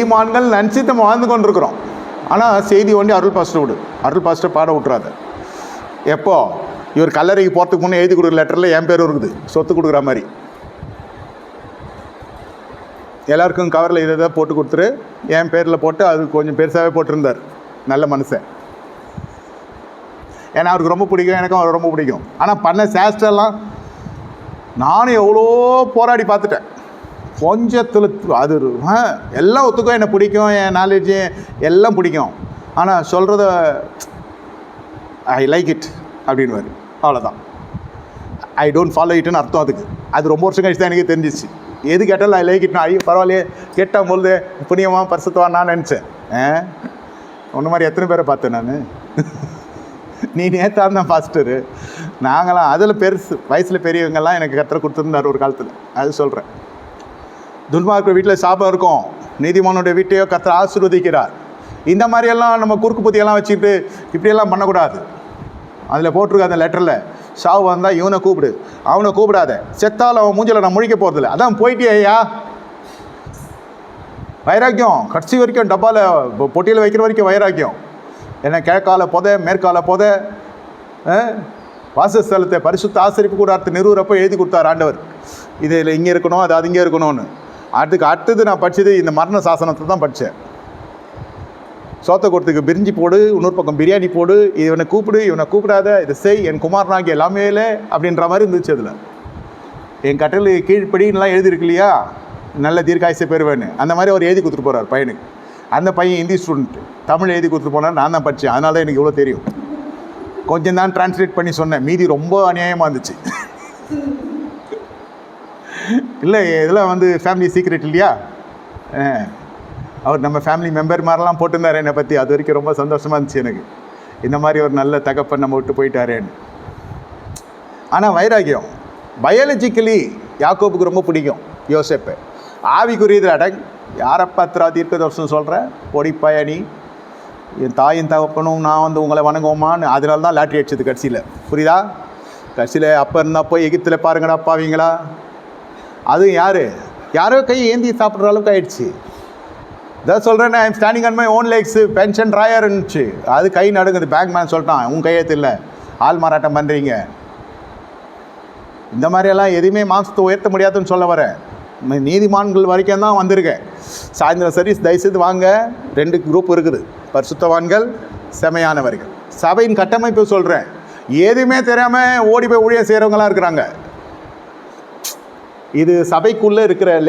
நீதிமான்கள் நினச்சி நம்ம வாழ்ந்து கொண்டிருக்கிறோம். ஆனால் செய்தி ஒன்றி அருள் பாஸ்டர் விடு அருள் பாஸ்டர் பாட விட்றாத எப்போ? இவர் கல்லறைக்கு போகிறதுக்கு முன்னே எழுதி கொடுக்குற லெட்டரில் என் பேரும் இருக்குது. சொத்து கொடுக்குற மாதிரி. எல்லாருக்கும் கவரில் இதை இதை போட்டு கொடுத்துரு. என் பேரில் போட்டு அது கொஞ்சம் பெருசாகவே போட்டிருந்தார். நல்ல மனுஷன். ஏன்னா அவருக்கு ரொம்ப பிடிக்கும். எனக்கும் அவர் ரொம்ப பிடிக்கும். ஆனால் பண்ண சேஷ்டெல்லாம் நானும் எவ்வளோ போராடி பார்த்துட்டேன். கொஞ்சத்தில் அது ஆ, எல்லாம் ஒத்துக்கும். என்னை பிடிக்கும் என் நாலேஜு எல்லாம் பிடிக்கும். ஆனால் சொல்கிறத ஐ லைக் இட் அப்படின்வாரு அவ்வளோதான் ஐ டோன்ட் ஃபாலோ இட்டுன்னு அர்த்தம் அதுக்கு. அது ரொம்ப வருஷம் கழிச்சு தான் எனக்கு தெரிஞ்சிச்சு. எது கேட்டாலும் ஐ லைக் இட்னா ஐயோ பரவாயில்லையே கேட்டால் பொழுது புண்ணியமாக பரிசுத்தவா நான் நினச்சேன். ஆ? மாதிரி எத்தனை பேரை பார்த்தேன் நான்? நீ நேத்தா தான் பாஸ்டரு நாங்களாம் அதில் பெருசு வயசில் பெரியவங்கெல்லாம் எனக்கு கத்திர கொடுத்துருந்தார் ஒரு காலத்தில். அது சொல்கிறேன் துன்மார்க்கு வீட்டில் சாபம் இருக்கும். நீதிமானுடைய வீட்டையோ கத்திர ஆசீர்வதிக்கிறார். இந்த மாதிரியெல்லாம் நம்ம குறுக்கு புத்தியெல்லாம் வச்சுக்கிட்டு இப்படியெல்லாம் பண்ணக்கூடாது. அதில் போட்டிருக்க அந்த லெட்டரில் சாவு வந்தால் இவனை கூப்பிடு. அவனை கூப்பிடாத. செத்தால் அவன் மூஞ்சில் நான் முழிக்க போகிறதில்ல அதான் போயிட்டே ஐயா. வைராக்கியம் கடைசி வரைக்கும் டப்பாவில் பொட்டியில் வைக்கிற வரைக்கும் வைராக்கியம். ஏன்னா கிழக்கால புதை மேற்கால புதை வாசஸ்தலத்தை பரிசுத்த ஆசரிப்பு கூட அடுத்து எழுதி கொடுத்தார் ஆண்டவர். இதில் இங்கே இருக்கணும் அது அது இங்கே இருக்கணும்னு. அதுக்கு அடுத்தது நான் படித்தது இந்த மரண சாசனத்தை தான் படித்தேன் சோத்த கொடுத்துக்கு பிரிஞ்சு போடு இன்னொரு பக்கம் பிரியாணி போடு இவனை கூப்பிடு இவனை கூப்பிடாத இதை செய் என் குமாரனாகி எல்லாமே இல்லை அப்படின்ற மாதிரி இருந்துச்சு அதில். என் கட்டளை கீழ்ப்படின்லாம் எழுதியிருக்கு இல்லையா? நல்ல தீர்க்காயசை பெறுவேன்னு. அந்த மாதிரி அவர் எழுதி கொடுத்துட்டு போகிறார் பையனுக்கு. அந்த பையன் ஹிந்தி ஸ்டூடெண்ட் தமிழ் எழுதி கொடுத்துட்டு போனார் நான் தான் படித்தேன் அதனால தான் எனக்கு இவ்வளோ தெரியும். கொஞ்சம் தான் டிரான்ஸ்லேட் பண்ணி சொன்னேன். மீதி ரொம்ப அநியாயமாக இருந்துச்சு. இல்லை இதெல்லாம் வந்து ஃபேமிலி சீக்ரெட் இல்லையா? ஆ. அவர் நம்ம ஃபேமிலி மெம்பர் மாதிரிலாம் போட்டிருந்தார் என்னை பற்றி அது வரைக்கும் ரொம்ப சந்தோஷமாக இருந்துச்சு எனக்கு. இந்த மாதிரி ஒரு நல்ல தகப்பன் நம்ம விட்டு போயிட்டாரேன்னு. ஆனால் வைராகியம். பயாலஜிக்கலி யாக்கோபுக்கு ரொம்ப பிடிக்கும் யோசிப்பு. ஆவிக்குரியதில் அடங் யாரப்பா திரா தீர்க்க தோஷம் சொல்கிற பொடிப்பயணி என் தாயின் தகப்பனும் நான் வந்து உங்களை வணங்குவோமான்னு. அதனால தான் லாட்ரி அடிச்சது கடைசியில். புரியுதா? கடைசியில் அப்போ இருந்தால் போய் எகிப்தில் பாருங்கடா அப்பாவீங்களா அதுவும் யார்? யாரோ கை ஏந்தி சாப்பிட்ற அளவுக்கு ஆயிடுச்சு. இதான் சொல்கிறேன் I'm standing on my own legs pension drawer இருந்துச்சு அது கை நடுங்குது. பேங்க் மேன் சொல்லிட்டான் உன் கையெழுத்து இல்லை. ஆள் மாறாட்டம் பண்ணுறீங்க இந்த மாதிரியெல்லாம் எதுவுமே மாதத்தை உயர்த்த முடியாதுன்னு சொல்ல வரேன் நீதிமான்கள் வரைக்கும் தான் வந்திருக்கேன் சாயந்தரம் சர்வீஸ் தயவுசெய்து வாங்க. ரெண்டு குரூப் இருக்குது. பரிசுத்தவான்கள் செமையானவர்கள். சபையின் கட்டமைப்பு சொல்கிறேன் எதுவுமே தெரியாமல் ஓடி போய் ஊழியர் செய்கிறவங்களாம் இருக்கிறாங்க. இது சபைக்குள்ளே இருக்கிற